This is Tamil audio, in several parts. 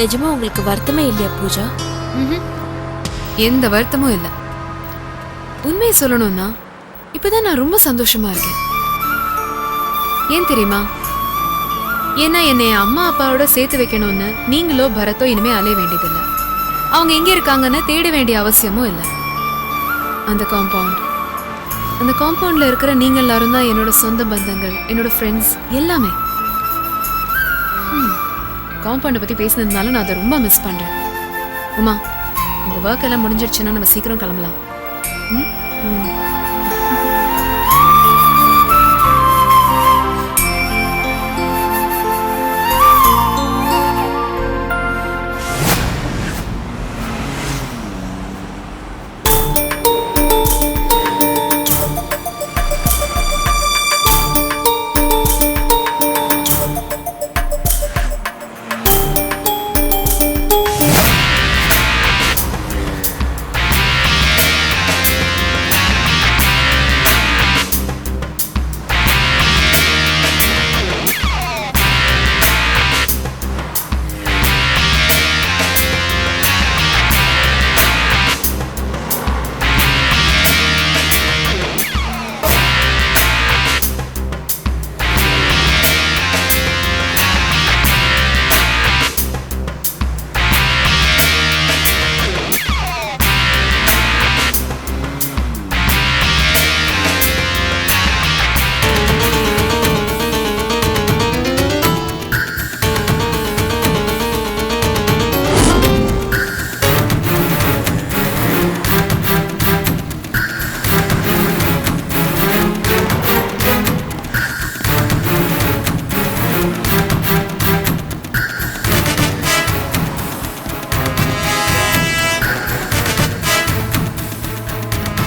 நிஜமா உங்களுக்கு வருத்தமே இல்லையா பூஜா? எந்த வருத்தமும் இல்ல. உண்மையை சொல்லணும்னா இப்பதான் நான் ரொம்ப சந்தோஷமா இருக்கேன். ஏன் தெரியுமா? ஏன்னா என்னை என் அம்மா அப்பாவோட சேர்த்து வைக்கணும்னு நீங்களோ பரத்தோ இனிமே அலைய வேண்டியதில்லை. அவங்க எங்க இருக்காங்கன்னு தேட வேண்டிய அவசியமும் இல்லை. அந்த காம்பவுண்ட் அந்த காம்பவுண்ட்ல இருக்கிற நீங்க எல்லாரும் தான் என்னோட சொந்த பந்தங்கள் என்னோட ஃப்ரெண்ட்ஸ் எல்லாமே. காம்பவுண்டை பற்றி பேசினதுனால நான் அதை ரொம்ப மிஸ் பண்ணுறேன் உமா உங்கள் ஒர்க் எல்லாம் முடிஞ்சிருச்சுன்னா நம்ம சீக்கிரம் கிளம்பலாம் ம்? ம்.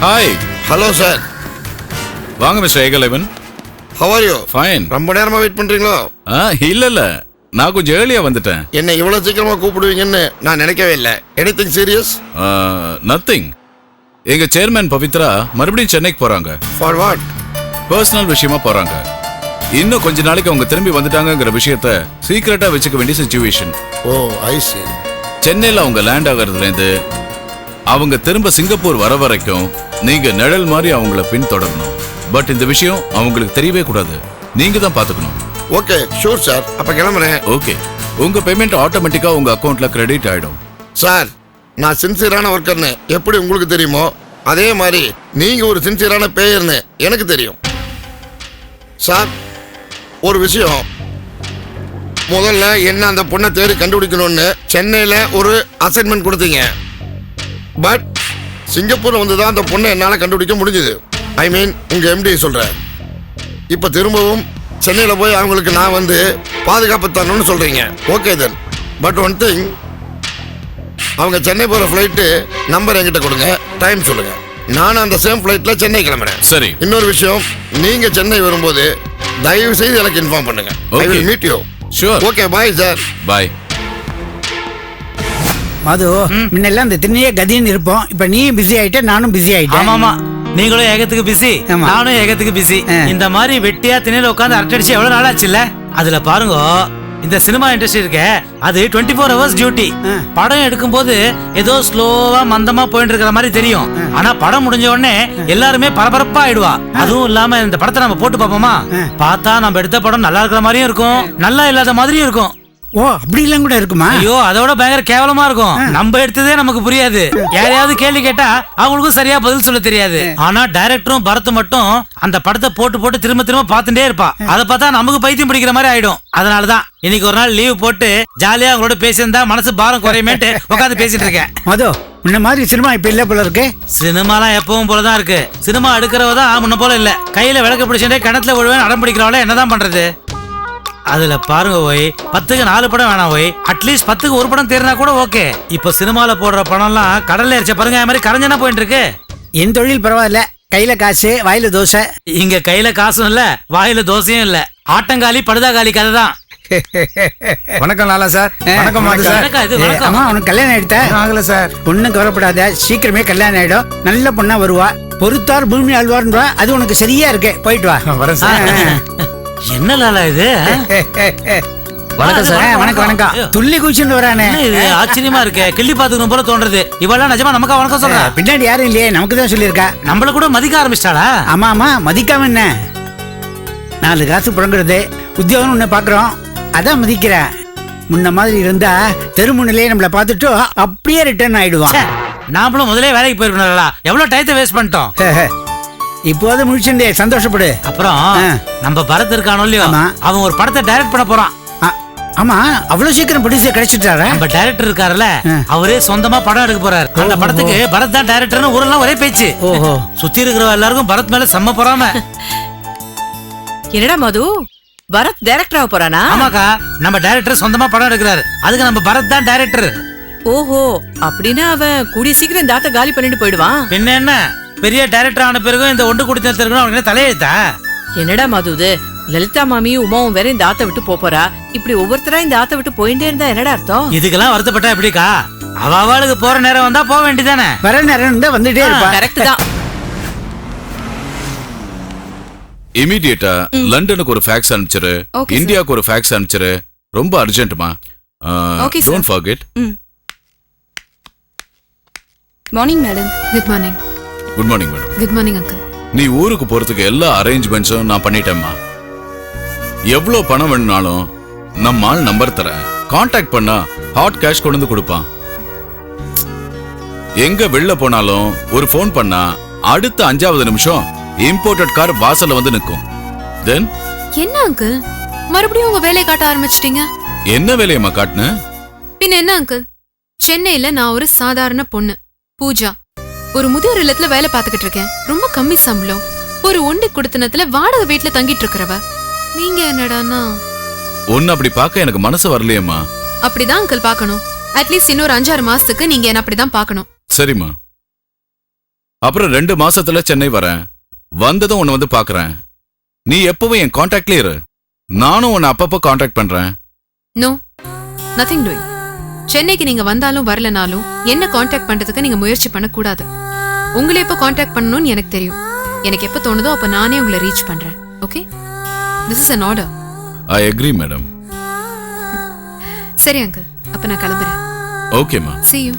ஹாய் ஹலோ சார் வாங்க mister Ekalaivan how are you fine ரொம்ப நேரமா வெயிட் பண்றீங்களோ? ஆ இல்ல இல்ல நான் கொஞ்சம் ஏர்லியா வந்துட்டேன். என்ன இவ்வளவு சீக்கிரமா கூப்பிடுவீங்கன்னு நான் நினைக்கவே இல்லை. எனிதிங் சீரியஸ் நத்திங் எங்க சேர்மேன் பவித்ரா மறுபடியும் சென்னைக்கு போறாங்க. ஃபார் வாட் பர்சனல் விஷயமா போறாங்க. இன்னும் கொஞ்ச நாளைக்கு அவங்க திரும்பி வந்துட்டாங்கங்கிற விஷயத்த சீக்கிரட்டா வச்சுக்க வேண்டிய சுச்சுவேஷன் ஓ ஐ சி சென்னையில அவங்க லேண்ட் ஆகிறதுல இருந்து அவங்க திரும்ப சிங்கப்பூர் வர வரைக்கும் நீங்க நிழல் மாதிரி அவங்கள பின்தொடரணும். பட் இந்த விஷயம் அவங்களுக்கு தெரியவே கூடாது. நீங்க தான் பாத்துக்கணும் ஓகே ஷூர் சார். அப்ப கிளம்புறேன். ஓகே. உங்க பேமெண்ட் ஆட்டோமேட்டிக்கா உங்க அக்கவுண்ட்ல கிரெடிட் ஆயிடும். சார் நான் சின்சியரான ஒர்க்கர்னு எப்படி உங்களுக்கு தெரியுமோ அதே மாதிரி நீங்க ஒரு சின்சியரான பேயர்னு எனக்கு தெரியும். சார் ஒரு விஷயம். முதல்ல என்ன அந்த பொண்ணை தேடி கண்டுபிடிக்கணும்னு சென்னையில் ஒரு அசைன்மெண்ட் கொடுத்தீங்க. பட் சிங்கப்பூர் வந்து தான் அந்த பொண்ணை என்னால் கண்டுபிடிக்க முடிஞ்சுது. ஐ மீன் உங்கள் எம்டி சொல்கிறேன் இப்போ திரும்பவும் சென்னையில் போய் அவங்களுக்கு நான் வந்து பாதுகாப்பு தரணும்னு சொல்கிறீங்க okay then but one thing அவங்க சென்னை போகிற ஃப்ளைட்டு நம்பர் என்கிட்ட கொடுங்க. டைம் சொல்லுங்கள் நானும் அந்த சேம் ஃப்ளைட்டில் சென்னை கிளம்புறேன். சரி. இன்னொரு விஷயம் நீங்க சென்னை வரும்போது தயவு செய்து எனக்கு இன்ஃபார்ம் பண்ணுங்க. I. Will meet you sure okay bye sir bye Madhu முன்னெல்லாம் இந்த திண்ணையே கதின்னு இருப்போம். இப்ப நீயும் பிஸி ஆயிட்ட நானும் பிஸி ஆயிட்டேன். ஆமாமா. நீங்களும் ஏகத்துக்கு பிஸி ஆமா. நானும் ஏகத்துக்கு பிஸி. இந்த மாதிரி வெட்டியா திணையில உட்காந்து அரட்டடிச்சு எவ்வளவு நாள் ஆச்சுல்ல? அதுல பாருங்க இந்த சினிமா இண்டஸ்ட்ரி இருக்கே அது 24 ஃபோர் ஹவர்ஸ் டியூட்டி. படம் எடுக்கும்போது ஏதோ ஸ்லோவா மந்தமா போயிட்டு இருக்கிற மாதிரி தெரியும். ஆனா படம் முடிஞ்ச உடனே எல்லாருமே பரபரப்பா ஆயிடுவா. அதுவும் இல்லாம இந்த படத்தை நம்ம போட்டு பார்ப்போமா? பார்த்தா நம்ம எடுத்த படம் நல்லா இருக்கிற மாதிரியும் இருக்கும். நல்லா இல்லாத மாதிரியும் இருக்கும். ஓ அப்படி எல்லாம் கூட இருக்குமா? ஐயோ அதோட பயங்கர கேவலமா இருக்கும். நம்ம எடுத்ததே நமக்கு புரியாது. யாரையாவது கேள்வி கேட்டா அவங்களுக்கும் சரியா பதில் சொல்ல தெரியாது. ஆனா டைரக்டரும் பரத் மட்டும் அந்த படத்தை போட்டு போட்டு திரும்ப திரும்ப பார்த்துட்டே இருப்பா. அதை பார்த்தா நமக்கு பைத்தியம் பிடிக்கிற மாதிரி ஆயிடும். அதனாலதான் இன்னைக்கு ஒரு நாள் லீவ் போட்டு ஜாலியா அவங்களோட பேசியிருந்தா மனசு பாரம் குறையுமேட்டு உட்காந்து பேசிட்டு இருக்கேன். மது முன்ன மாதிரி சினிமா இப்ப இல்ல போல இருக்கு. சினிமாலாம் எப்பவும் போலதான் இருக்கு. சினிமா எடுக்கிறவ தான் முன்ன போல இல்ல. கையில விளக்க பிடிச்சே கிணத்துல விழுவேன் அடம் பிடிக்கிறவள என்னதான் பண்றது? அதுல பாருங்க ஓய் பத்துக்கு நாலு படம் வேணாம் ஓய். அட்லீஸ்ட் பத்துக்கு ஒரு படம் தேர்னா கூட ஓகே. இப்போ சினிமால போடுற படம்லாம் கடல்ல எரிச்ச பாருங்க அது மாதிரி கரைஞ்சனா போயிட்டு இருக்கு என் தொழில் பரவாயில்ல கையில காசு வாயில தோசை. இங்க கையில காசும் இல்ல வாயில தோசையும் இல்ல. ஆட்டங்காலி படுதாகாலி கதை தான். வணக்கம் லாலா சார். வணக்கம் மாது. சார். அம்மா உனக்கு கல்யாணம் ஆயிடுத்த ஆகல சார். பொண்ணும் கவலைப்படாத சீக்கிரமே கல்யாணம் ஆயிடும். நல்ல பொண்ணா வருவா. பொறுத்தார் பூமி ஆழ்வார்ன்றா அது உனக்கு சரியா இருக்கு. போயிட்டு வா. வரேன் சார். என்ன லாலா இது வணக்கம் ஆ, வணக்கம் வணக்கம் துள்ளி குச்சின்னு வரானே. இது? ஆச்சரியமா இருக்கே. கிள்ளி பாத்துக்கணும் போல தோன்றது. இவெல்லாம் நிஜமா நமக்கா வணக்கம் ஆ, சொல்றேன் பின்னாடி யாரும் இல்லையே. நமக்கு தான் சொல்லியிருக்கா. நம்மள கூட மதிக்க ஆரம்பிச்சிட்டாளா? ஆமா ஆமா. மதிக்காம என்ன? நாலு காசு புழங்குறது உத்தியோகம் ஒன்று பார்க்குறோம். அதான் மதிக்கிறேன் முன்ன மாதிரி இருந்தா தெருமுனையிலே நம்மளை பார்த்துட்டு அப்படியே ரிட்டர்ன் ஆயிடுவான். நாமளும் முதலே வேலைக்கு போயிருக்கணும்ல எவ்வளவு டயத்தை வேஸ்ட் பண்ணிட்டோம். இப்போது முழிச்சுண்டே சந்தோஷப்படு. அப்புறம். நம்ம பரத் இருக்கானோ இல்லையோ. அவன் ஒரு படத்தை டைரக்ட் பண்ண போறான். ஆ, ஆமா அவ்வளவு சீக்கிரம் ப்ரொடியூசர் கிடைச்சிட்டாரா. நம்ம டைரக்டர் இருக்காருல்ல. அவரே சொந்தமா படம் எடுக்க போறாரு. அந்த படத்துக்கு பரத் தான் டைரக்டர்னு ஊரெல்லாம் ஒரே பேச்சு. ஓஹோ. சுத்தி இருக்கிற எல்லாருக்கும் பரத் மேல செம்ம பொறாம. என்னடா மது? பரத் டைரக்டர் ஆக போறானா? ஆமாக்கா நம்ம டைரக்டர் சொந்தமா படம் எடுக்கிறாரு. அதுக்கு நம்ம பரத் தான் டைரக்டர் ஓஹோ அப்படின்னா அவன் கூடிய சீக்கிரம் இந்த ஆத்த காலி பண்ணிட்டு போயிடுவான். பின்ன என்ன? பெரிய டைரக்டர் ஆன பிறகும் இந்த ஒன்று அவனுக்கு என்ன தலையெழுத்தா? என்னடா மது இது? லலிதா மாமியும் உமாவும் வேற இந்த ஆத்த விட்டு போறா இப்படி ஒவ்வொருத்தரா இந்த ஆத்த விட்டு போயிட்டே இருந்தா என்னடா அர்த்தம்? இதுக்கெல்லாம் வருத்தப்பட்டா எப்படிக்கா? அவ அவளுக்கு போற நேரம் வந்தா போக வேண்டியதானே வர நேரம் இருந்தா வந்துட்டே இருப்பா. கரெக்ட் தான். இமீடியட்டா லண்டனுக்கு ஒரு ஃபேக்ஸ் அனுப்பிச்சிரு. இந்தியாவுக்கு ஒரு ஃபேக்ஸ் அனுப்பிச்சிரு. ரொம்ப அர்ஜென்ட்மா. Don't forget morning madam good morning good morning madam good morning uncle நீ ஊருக்கு போறதுக்கு எல்லா அரேஞ்ச்மெண்ட்ஸும் நான் பண்ணிட்டேம்மா. எவ்வளோ பணம் வேணும்னாலும் நம்ம ஆள் நம்பர் தரேன். காண்டாக்ட் பண்ணா ஹாட் கேஷ் கொண்டு வந்து கொடுப்பான். எங்க வெளில போனாலும் ஒரு ஃபோன் பண்ணா அடுத்த அஞ்சாவது நிமிஷம் இம்போர்ட்டட் கார் வாசல்ல வந்து நிற்கும். தென் என்ன அங்கிள் மறுபடியும் உங்க வேலையை காட்ட ஆரம்பிச்சிட்டீங்க? என்ன வேலையம்மா காட்டுன? பின்ன என்ன அங்கிள் சென்னையில நான் ஒரு சாதாரண பொண்ணு பூஜா. ஒரு முதியோர் இல்லத்துல வேலை பார்த்துக்கிட்டு இருக்கேன். ரொம்ப கம்மி சம்பளம். ஒரு ஒண்டி குடுத்தனத்துல வாடகை வீட்டுல தங்கிட்டு இருக்கிறவ. நீங்க என்னடான்னா? ஒன்னு அப்படி பார்க்க எனக்கு மனசு வரலையேம்மா. அப்படிதான் அங்கிள் பார்க்கணும். அட்லீஸ்ட் இன்னொரு அஞ்சாறு மாசத்துக்கு நீங்க என்ன அப்படிதான் பார்க்கணும். சரிம்மா. அப்புறம் ரெண்டு மாசத்துல சென்னை வரேன். வந்ததும் உன்னை வந்து பார்க்கறேன். நீ எப்பவும் என் காண்டாக்ட்லயே இரு. நானும் உன்னை அப்பப்போ காண்டாக்ட் பண்றேன். நோ நத்திங் டூயிங் சென்னைக்கு நீங்க வந்தாலும் வரலனாலும் என்ன காண்டாக்ட் பண்றதுக்கு நீங்க முயற்சி பண்ணக்கூடாது. உங்களை எப்போ காண்டாக்ட் பண்ணணும்னு எனக்கு தெரியும். எனக்கு எப்போ தோணுதோ அப்ப நானே உங்களை ரீச் பண்றேன். Okay this is an order I agree madam சரி அங்கிள் அப்ப நான் கிளம்புறேன். ஓகேம்மா see you.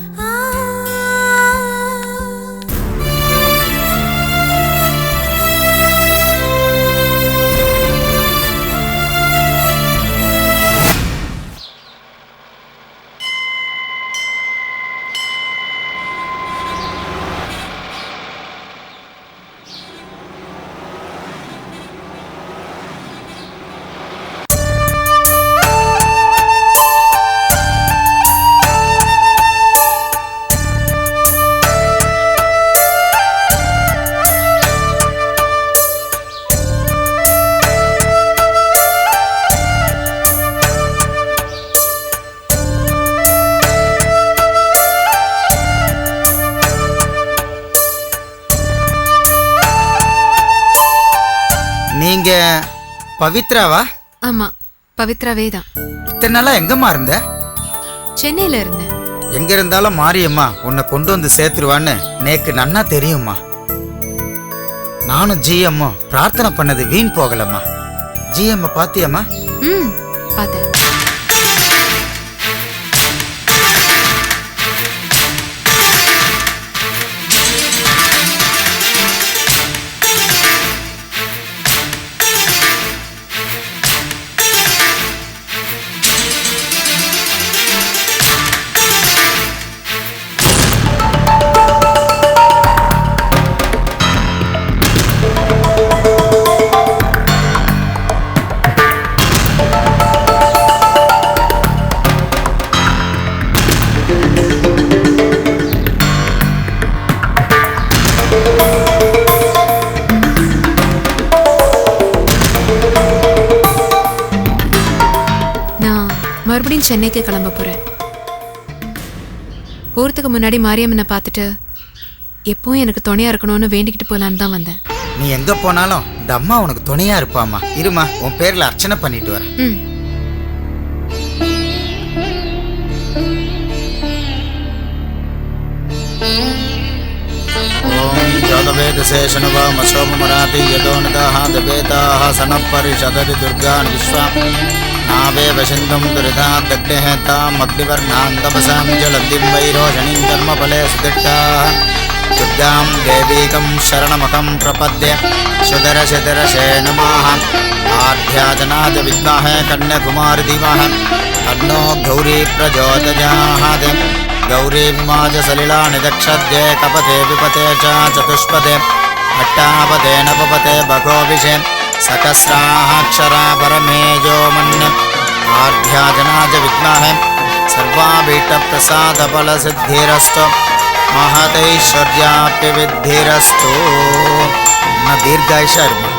நீங்க பவித்ராவா? ஆமா பவித்ரா வேதா. இத்தனை நாளா எங்கம்மா இருந்த? சென்னையில இருந்தேன். எங்க இருந்தாலும் மாரியம்மா உன்னை கொண்டு வந்து சேர்த்துருவான்னு நேக்கு நன்னா தெரியும்மா. நானும் ஜிஎம்மும் பிரார்த்தனை பண்ணது வீண் போகலம்மா. ஜிஎம் பாத்தியம்மா? ம் பார்த்தேன். மறுபடியும் சென்னைக்கு கிளம்ப போறேன். போறதுக்கு முன்னாடி மாரியம்மனை பார்த்துட்டு எப்பவும் எனக்கு துணையா இருக்கணும்னு வேண்டிக்கிட்டு போலான்னு தான் வந்தேன். நீ எங்க போனாலும் இந்த அம்மா உனக்கு துணையா இருப்பாம்மா. இருமா உன் பேர்ல அர்ச்சனை பண்ணிட்டு வரேன். ம். ஓம் ஜோதவேதசேஷனுவாமசோமராதி யதோனிதாः தவேதாः சனப்பரிஷததி துர்கான் விஸ்வா नावे वसन्तं दुरिताद्दग्धेः ताम् अग्निवर्णान्तपसां च लब्धिं वै रोषणीं कर्मफले सुदृष्टाः। दुर्गां देवीकं शरणमकं प्रपद्य सुदरशिदरशे नमाः आध्याजनाद विद्महे कन्याकुमारदिवः कन्नो गौरी प्रचोदयाहात्। गौरीमाजसलिला निदक्षद्ये कपते विपते च चतुष्पदे। अट्टापदे नपपते विषे सकस्राक्षरा परमेजो मन्य आध्याजनाज सिद्धिस्त महद्वरप्यरस्तो महदैश्वर्याप्यविद्धिरस्तु न दीर्घैशर्मा